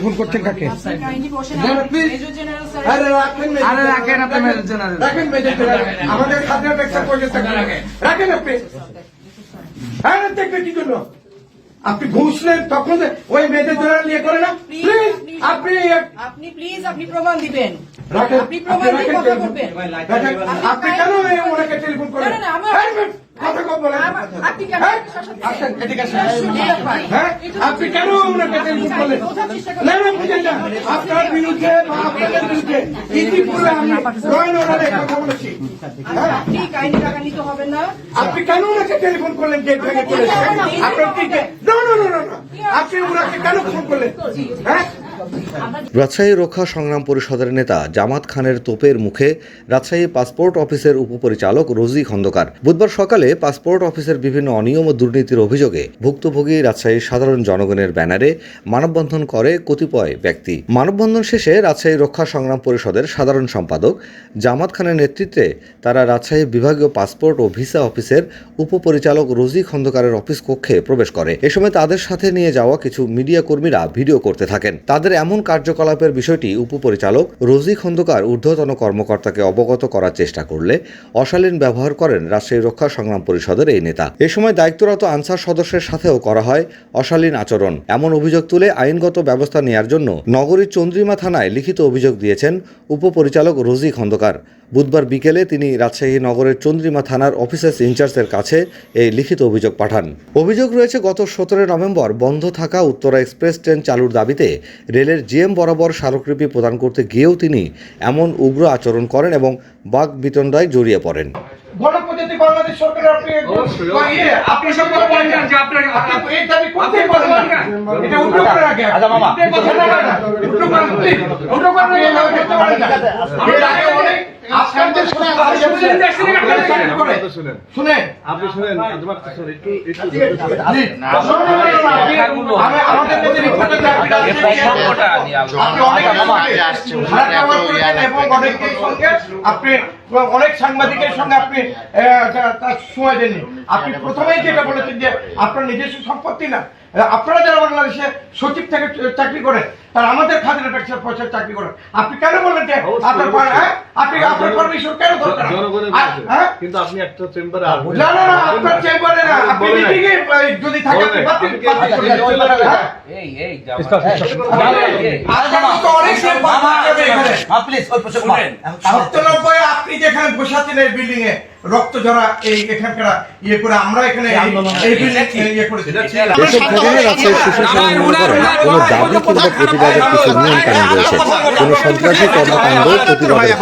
Phone করছেন কাকে? আরে রাখেন আরে রাখেন আপনি মেজর জেনারেল। রাখেন মেজর জেনারেল। আমাদের খাদ্য ট্যাক্সের পয়সা রাখেন আপনি। হ্যাঁ দেখবে কি জন্য? আপনি ঘুষ নেন তখন ওই মেজর জেনারেল নিয়ে করে না? প্লিজ আপনি- আপনি প্লিজ আপনি প্রমাণ দিবেন। রাখেন আপনি প্রমাণ দিয়ে রাখেন কথা বলবেন। আপনি কেন ওনাকে টেলিফোন করেন? কথা কম বলেন। হ্যাঁ? আসেন, এদিকে। হ্যাঁ? আপনি কেন ওনাকে টেলিফোন করলেন না না বুঝেন না। আপনার বিরুদ্ধে বা আপনাদের বিরুদ্ধে ইতিপূর্বে আমি রয়ন কথা বলেছি। হ্যাঁ? আপনি কেন ওনাকে টেলিফোন করলেন গেট ভেঙে চলে আপনার কি না না না না না। আপনি ওনাকে কেন ফোন করলেন? হ্যাঁ? রাজশাহী রক্ষা সংগ্রাম পরিষদের নেতা জামাত খানের তোপের মুখে রাজশাহী পাসপোর্ট অফিসের উপপরিচালক রোজি খন্দকার। বুধবার সকালে পাসপোর্ট অফিসের বিভিন্ন অনিয়ম ও দুর্নীতির অভিযোগে ভুক্তভোগী রাজশাহীর সাধারণ জনগণের ব্যানারে মানববন্ধন করে কতিপয় ব্যক্তি। মানববন্ধন শেষে রাজশাহী রক্ষা সংগ্রাম পরিষদের সাধারণ সম্পাদক জামাত খানের নেতৃত্বে তারা রাজশাহী বিভাগীয় পাসপোর্ট ও ভিসা অফিসের উপপরিচালক রোজি খন্দকারের অফিস কক্ষে প্রবেশ করে। এ সময় তাদের সাথে নিয়ে যাওয়া কিছু মিডিয়া কর্মীরা ভিডিও করতে থাকেন। তাদের এমন কার্যকলাপের বিষয়টি উপপরিচালক রোজি খন্দকার ঊর্ধ্বতন কর্মকর্তাকে অবগত করার চেষ্টা করলে অশালীন ব্যবহার করেন রাজশাহী রক্ষা সংগ্রাম পরিষদের এই নেতা। এ সময় দায়িত্বরত আনসার সদস্যের সাথেও করা হয় অশালীন আচরণ। এমন অভিযোগ তুলে আইনগত ব্যবস্থা নেয়ার জন্য নগরীর চন্দ্রিমা থানায় লিখিত অভিযোগ দিয়েছেন উপপরিচালক রোজি খন্দকার। বুধবার বিকেলে তিনি রাজশাহী নগরের চন্দ্রিমা থানার অফিসার্স ইনচার্জের কাছে এই লিখিত অভিযোগ পাঠান। অভিযোগ রয়েছে গত সতেরো নভেম্বর বন্ধ থাকা উত্তরা এক্সপ্রেস ট্রেন চালুর দাবিতে রেলের জিএম বরাবর স্মারকলিপি প্রদান করতে গিয়েও তিনি এমন উগ্র আচরণ করেন এবং বাঘ বিতণ্ডায় জড়িয়ে পড়েন। বাংলাদেশ সরকারের আপনি অবশ্যই, বা আপনি সব বলেন যে আপনার- এই দাবি করতেই পারেন না। এটা উল্টো করে রাখে। বলেন না। উল্টো please। উল্টো করতে অনেক- আপনাদের শুনেন। শুনেন। আপনি শুনেন একটু আপনি- অনেক সাংবাদিকের সঙ্গে আপনি আহ, তার সময় দেননি। আপনি প্রথমেই যেটা বলেছেন যে আপনার নিজস্ব সম্পত্তি না। আপনারা যারা বাংলাদেশে সচিব থেকে চাকরি করেন তারা আমাদের খাজনা ট্যাক্সের পয়সা চাকরি করেন আপনি কেন বললেন যে আপনার হ্যাঁ? আপনি আপনার পারমিশন কেন দরকার। হ্যাঁ কিন্তু আপনি একটা চেম্বারে না না না আপনার চেম্বারে না আপনি যদি থাকে আপনি বলেন নাই। বাতিল আপনি? হ্যাঁ? যেখানে বসে আছেন এই বিল্ডিং এ রক্ত ঝরা এই এখানকার ইয়ে করে আমরা এখানে এই- ইয়ে করেছি। কোনো দাবি কিংবা প্রতিবাদের কিছু নিয়ম কানুন রয়েছে। কোনো সন্ত্রাসী কর্মকাণ্ড প্রতিবাদের